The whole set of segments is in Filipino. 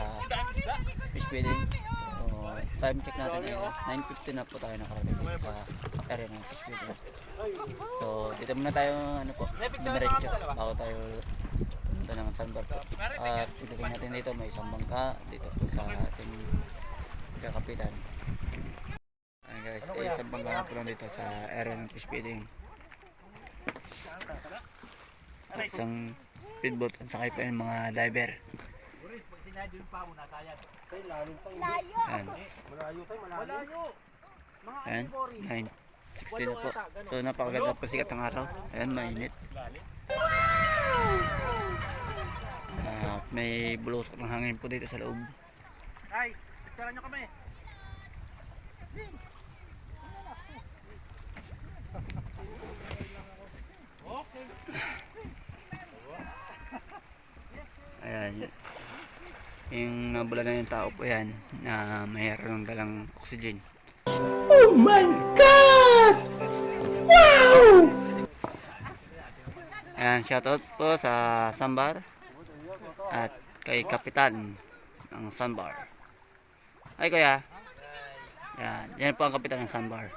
sa fish feeding. So, time check natin ay 9.50 na po tayo nakarating sa area ng fish feeding. So, dito muna tayo, ano po, dumiretso bago tayo punta ng sandbar po. At pagdating natin dito, may isang bangka dito po sa ating kakapitan. Ayan guys, eh, isang bangka na po lang dito sa area ng fish feeding. At isang speedboat at sakay pa yung mga diver. Ayan. Ayan. 9. 16 na po. So napakaganda po sikat ng araw. Ayan, mainit. At may bulusok ng hangin po dito sa loob. Ay, picturean nyo kami. Ayan. Yung nabula na yung tao po yan na mayroon dalang oxygen. Oh my God! Wow! Ayan, shoutout po sa Sambar at kay Kapitan ng Sambar. Ay kuya. Yan, yan po ang kapitan ng Sandbar.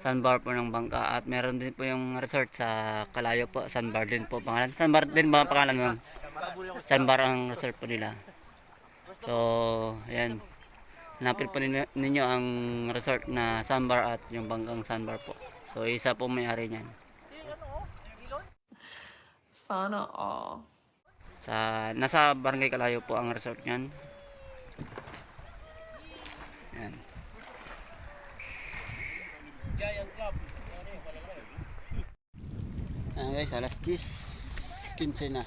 Sandbar po ng bangka at meron din po yung resort sa Kalayo po. Sandbar din po pangalan. Sandbar din ba ang pangalan mo? Sandbar ang resort po nila. So, ayan. Hanapin po ninyo, ninyo ang resort na Sandbar at yung bangkang Sandbar po. So, isa po may-ari niyan. Sana all. Sa, nasa Barangay Kalayo po ang resort niyan. Ayan. Giant Club. Ayan guys, alas 10. 15 na.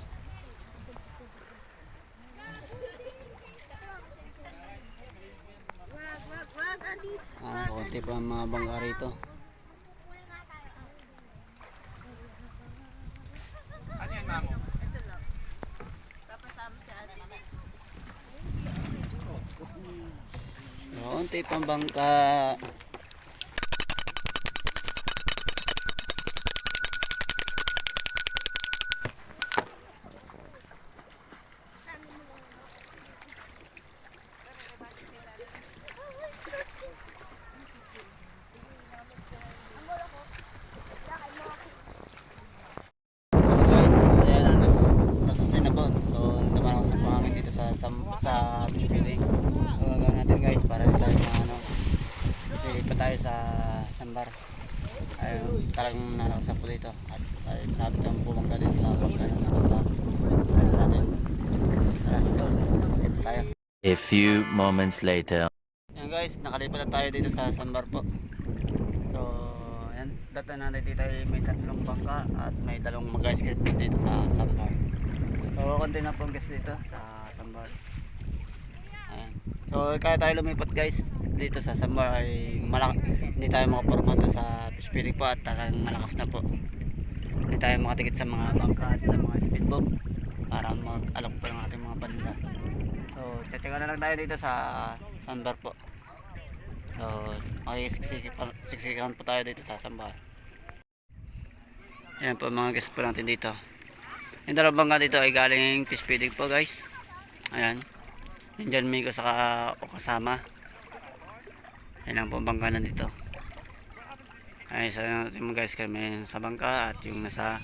Ah, konti pa ang mga bangka rito. Ano yan, mamo? Konti pang bangka. So guys, ayan ang nas, nasa Sinabon. So, naman ako sa pangangin dito sa sa, sa feeding. So, gagawin natin guys para di tayo mga ano, lilipat tayo sa Sambar. Ayun, talagang nalakas po dito. At ay, malapit ang bumangga dito sa bangka na nasa natin. Tara, ito. Dito tayo. A few moments later. Yan guys, nakalipat na tayo dito sa Sambar po. So, yan. Data natin dito ay may tatlong bangka at may dalawang mag-ice cream dito sa Sambar. So, konti na po guest dito sa Sambar. Ayan. So, kaya tayo lumipat guys dito sa Sambar ay malak hindi tayo makaporma doon sa fish feeding po at talagang malakas na po. Hindi tayo makatikit sa mga bangka at sa mga speedboat para mag-alok po yung ating mga banda. So, tsatsaga na lang tayo dito sa Sambar po. So, makikisiksikan po tayo dito sa Sambar. Yan po mga guests po natin dito. Yung dalawang bangka dito ay galing fish feeding po guys. Ayan. Yung dyan may sa o kasama. Yan ang po ang bangka nandito. Ay, sa natin mga guys kami sa bangka at yung nasa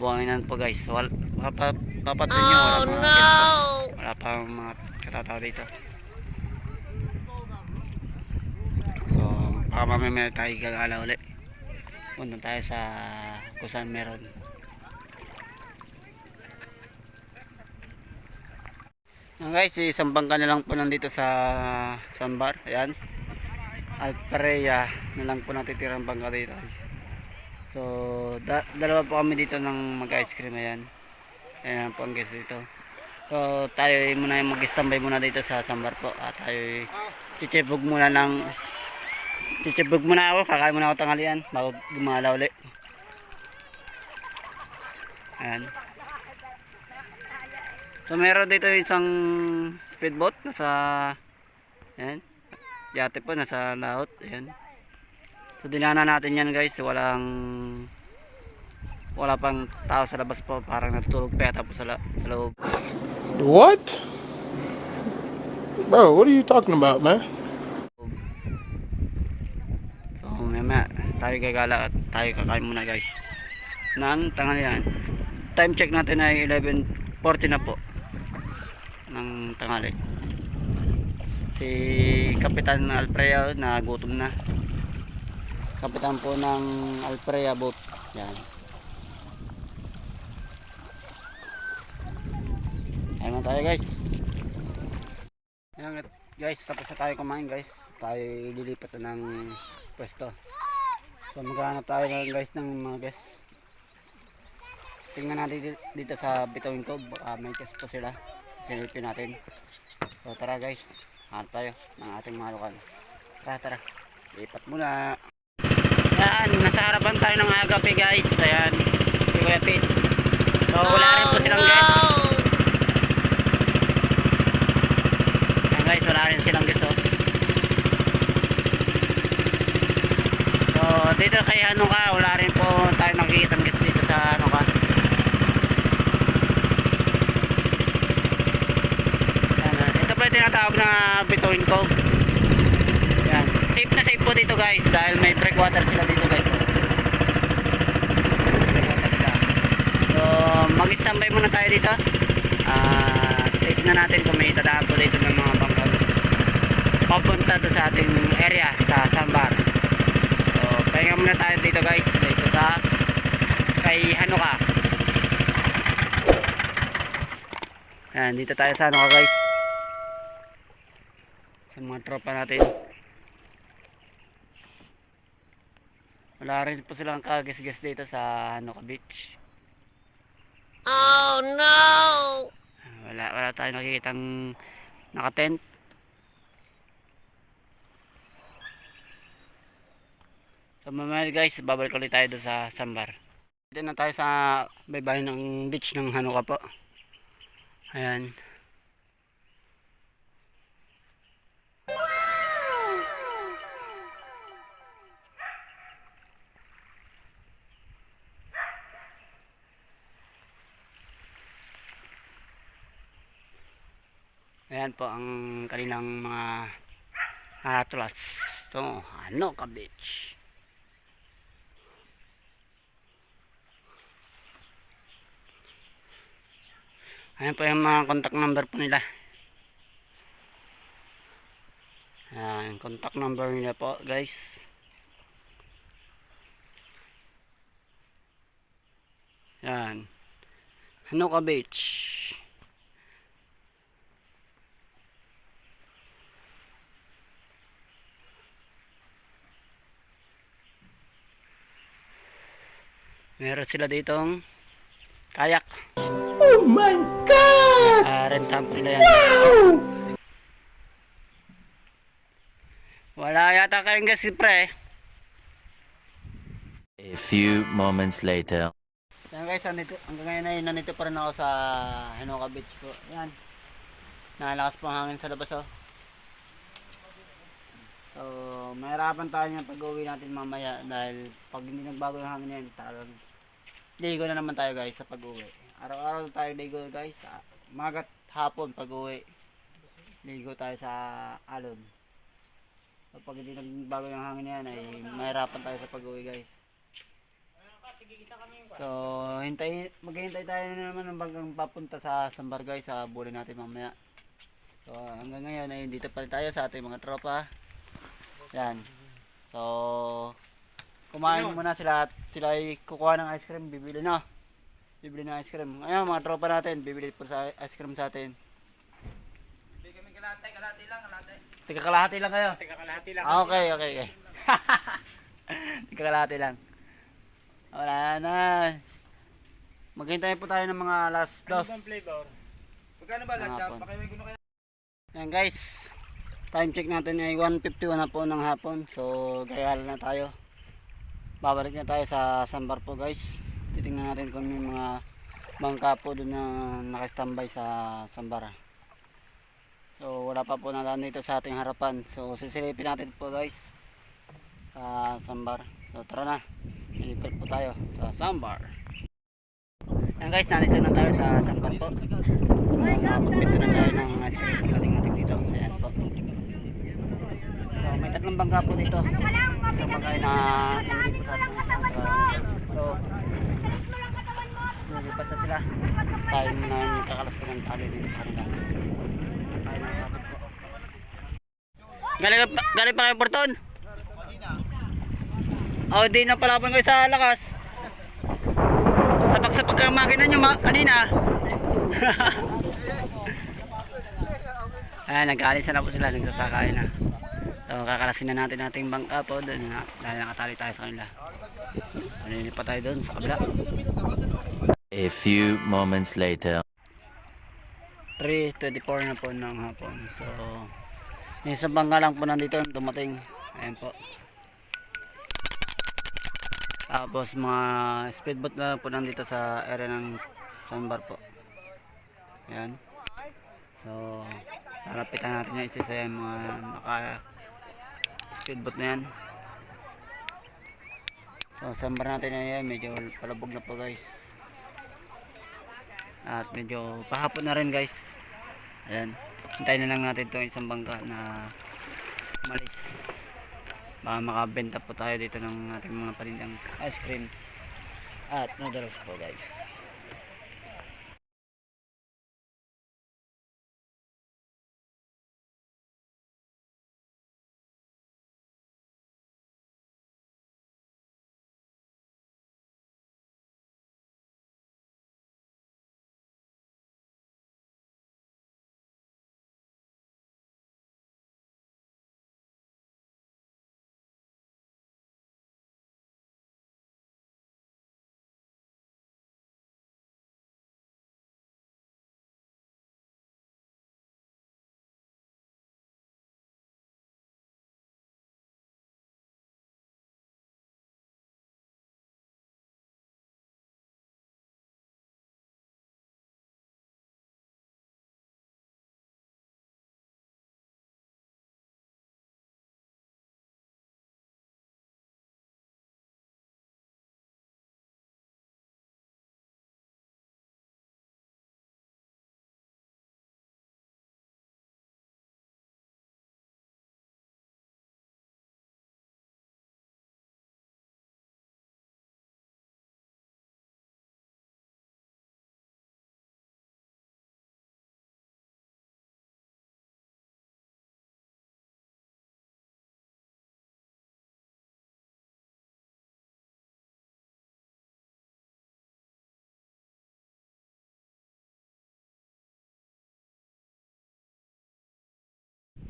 buwanginan po guys. Wal, kapat, kapat sa inyo. Wala mga guests po. Wala pa mga katatao dito. So, baka mamaya tayo gagala ulit. Punta tayo sa kung saan meron. Yan guys, isang bangka na lang po nandito sa Sambar. Ayan. Alpareya na lang po natitirang bangka dito. So, da dalawa po kami dito ng mag-ice cream. Ayan. Ayan po ang guys dito. So, tayo muna mag-standby muna dito sa Sambar po. At tayo chichibog muna ng chichibog muna ako. Kakain muna ako tanghalian bago gumala ulit. Ayan. So meron dito isang speedboat nasa ayan. Yate po nasa laot, ayan. So dinana natin yan guys, walang wala pang tao sa labas po parang natutulog pa yata po sa, la- sa loob What? Bro, what are you talking about, man? so mamaya tayo gagala at tayo kakain muna guys ng tanghalian time check natin ay 11.40 na po ng tanghali si Kapitan Alfredo na gutom na Kapitan po ng Alfredo boat yan ayun tayo guys Ayan guys, tapos na tayo kumain guys. Tayo lilipat na ng pwesto. So maghanap tayo guys ng mga guys. Tingnan natin di- dito sa Bitawin Cove. Baka may guest po sila. Silipin natin. So tara guys, hanap tayo ng ating mga lokal. Tara tara, lipat muna. Ayan, nasa harapan tayo ng agape guys. Ayan, si Kuya Pits. So wala rin po silang guest. Ayan guys, wala rin silang gusto. So, dito kay ano ka, wala rin po tayo nakikita ng guest dito sa ano ka. Ayan, ah, ito po yung tinatawag na Bituin Cove. Ayan. Safe na safe po dito guys dahil may breakwater sila dito guys. So, mag-standby muna tayo dito. Ah, tignan natin kung may dadaan po dito ng mga bangka. Papunta to sa ating area sa Sambar. So, pahinga muna tayo dito guys. Dito sa kay Hanuka. Yan, dito tayo sa Hanuka guys. Mga tropa natin. Wala rin po silang kagas-gas dito sa Hanuka Beach. Wala, wala tayo nakikitang nakatent. So mamaya guys, babalik ulit tayo doon sa Sambar. Dito na tayo sa baybayin ng beach ng Hanuka po. Ayan. Ayan po ang kanilang mga atlas. Ito, Hanuka Beach. Ayan po yung mga contact number po nila. Ayan, contact number nila po guys. Ayan. Hanuka Beach. Meron sila ditong kayak. Oh my god! Ah, rentahan po nila yan. Wala yata kayong gas pre. A few moments later. Yan guys, nandito, hanggang ngayon ay nandito pa rin ako sa Hinoka Beach po. Yan. Nalakas po ang hangin sa labas oh. So, mahirapan tayo yung pag-uwi natin mamaya dahil pag hindi nagbago yung hangin yan, talagang ligo na naman tayo guys sa pag-uwi. Araw-araw tayo ligo guys. Ah, Magat hapon pag-uwi. Ligo tayo sa alon. So, pag hindi nagbago yung hangin yan ay mahirapan tayo sa pag-uwi guys. So, hintay, maghihintay tayo na naman ng bagang papunta sa Sambar guys sa buli natin mamaya. So, hanggang ngayon ay dito pa tayo sa ating mga tropa. Yan. So, kumain muna sila at sila ay kukuha ng ice cream, bibili na. Bibili ng ice cream. Ayun, mga tropa natin, bibili po sa ice cream sa atin. Hindi kami kalate, kalate lang, kalate. Tika kalahati lang kayo. Teka, kalate lang. Ah, okay, okay, okay. Tika kalahati lang. Wala na. Maghintay po tayo ng mga last dos. flavor? Magkano ba lahat? Hapon. Pakiway ko kayo. Yan guys. Time check natin ay 1.51 na po ng hapon. So, gayala na tayo. Babalik na tayo sa Sambar po guys. Titingnan natin kung may mga bangka po doon na nakastambay sa Sambara. So, wala pa po natin dito sa ating harapan. So, sisilipin natin po guys sa Sambar. So, tara na. Ilipat po tayo sa Sambar. Yan guys, nandito na tayo sa Sampan po. Nakapagpinto na tayo ng ice cream pagdating natin dito. Ayan po. So may tatlong bangka po dito. Isang bangka na nandito sa ating isang So, nilipat na sila. Tayo na yung kakalas po ng tali dito sa kanila. Galing, pa- galing pa kayo Porton? Oh, di na palaban kayo sa lakas. Sapak-sapak ang makina nyo ma kanina. Ayan, nag-aalisan na po sila, nagsasakay na. So, kakalasin na natin nating bangka po doon na, dahil nakatali tayo sa kanila. Manili pa tayo doon sa kabila. A few moments later. 3.24 na po ng hapon. So, yung isang bangka lang po nandito, dumating. Ayan po. Tapos mga speedboat na po nandito sa area ng sandbar po. Ayan. So, lalapitan natin yung isa sa mga naka speedboat na yan. So, sandbar natin na yan. Medyo palabog na po guys. At medyo pahapon na rin guys. Ayan. Hintayin na lang natin itong isang bangka na malis. Baka makabenta po tayo dito ng ating mga panindang ice cream at noodles po guys.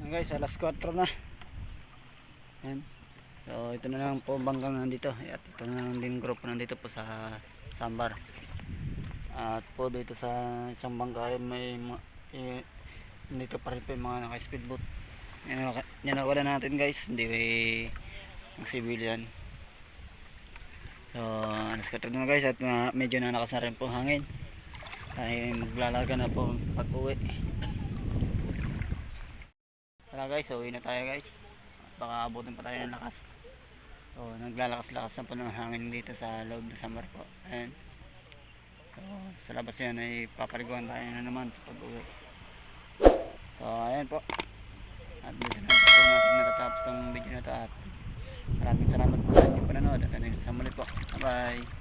Yan guys, alas 4 na. Yan. So ito na lang po ang banggang nandito. At ito na lang din group nandito po sa Sambar. At po dito sa isang bangka ay may eh, nandito pa rin po yung mga naka-speedboat. Yan, yan wala natin guys. Hindi ang civilian. So alas 4 na guys at uh, medyo na rin po ang hangin. Ay maglalaga na po pag uwi. Guys, uwi na tayo guys. Baka abutin pa tayo ng lakas. So naglalakas-lakas na po ng hangin dito sa loob ng summer po. Ayan. So sa labas yan ay papariguan tayo na naman sa pag-uwi. So ayan po. At dito na po natin natatapos tong video na to at maraming salamat po sa inyong panonood at hanggang sa muli po. Bye bye.